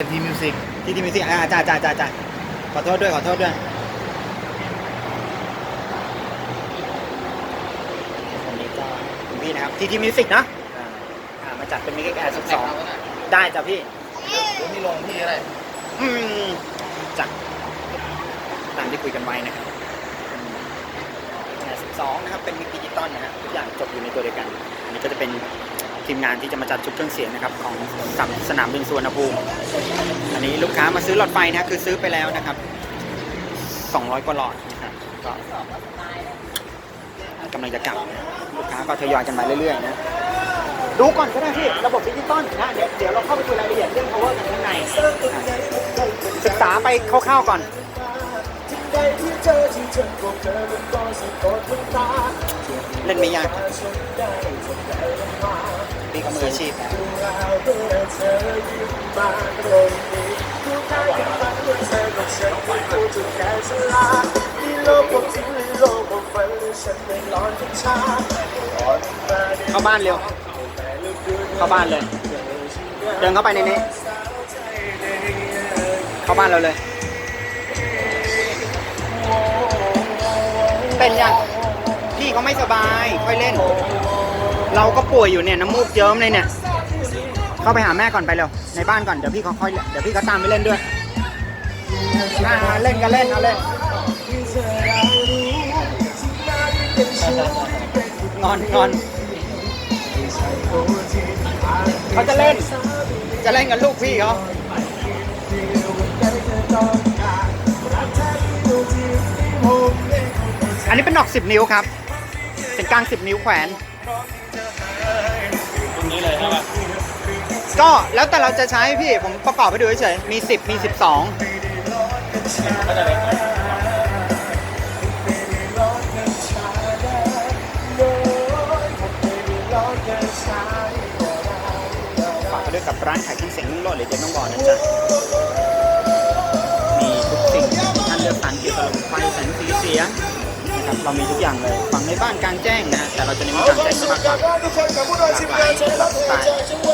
ทีมิวสิกที่ที่มิวสิกอ่าจ้าจ้าจ้าจ้าขอโทษด้วยขอโทษด้วยวันนี้ก็คุณพี่นะครับที่ที่มิวสิกนะอ่าอ่ามาจัดเป็นมิกแอร์สิบสองได้จ้ะพี่รถนี่ลงที่อะไรอืมจัดตามที่คุยกันไว้นะครับสิบสองนะครับเป็นมิกดิจิตอลนะฮะทุกอย่างจบอยู่ในตัวเดียวกัน อันนี้ก็จะเป็น ทีมงานที่จะมาจัดชุดเครื่องเสียงนะครับของสสนามบินสุวรรณภูมิอันนี้ลูกค้ามาซื้อหลอดไฟนะคือซื้อไปแล้วนะครับ 200 กว่าหลอดนะครับก็กำลังจะกลับลูกค้าก็ทยอยกันมาเรื่อยๆนะดูก่อนก็ได้พี่ระบบดิจิตอลนะเดี๋ยวเดี๋ยวเราเข้าไปคุยรายละเอียดเรื่อง power กันข้างในศึกษาไปคร่าวๆก่อนเล่นไม่ยาก มืออาชีพนะเข้าบ้านเร็ว เข้าบ้านเลย เดินเข้าไปในนี้ เข้าบ้านเราเลย เป็นยัง พี่เขาไม่สบาย ค่อยเล่น เราก็ป่วยอยู่เนี่ยน้ำมูกเยิ้มเลยเนี่ย เข้าไปหาแม่ก่อนไปเร็ว ในบ้านก่อน เดี๋ยวพี่เขาค่อย เดี๋ยวพี่เขาตามไปเล่นด้วยอ่าเล่นกันเล่นเอาเล่น งอนงอนเขาจะเล่น จะเล่นกับลูกพี่เขาอันนี้เป็นหนอก 10 นิ้วครับ เป็นกลาง 10 นิ้วแขวน ตรงนี้เลยใช่ปะก็แล้วแต่เราจะใช้พี่ผมประกอบให้ดูเฉยๆมี 10 มี 12 ก็จะเล็กฝากไปด้วยกับร้านขายเครื่องเสียงนุ่งโลดหรือเจ๊น้องบอลนะจ๊ะ มีทุกสิ่งที่ท่านเลือกสรรเกี่ยวกับระบบไฟแสงสีเสียง นะครับเรามีทุกอย่างเลยฟังในบ้านกลางแจ้งนะแต่เราจะเน้นกลางแจ้งมากกว่าหลากหลายหลากสไตล์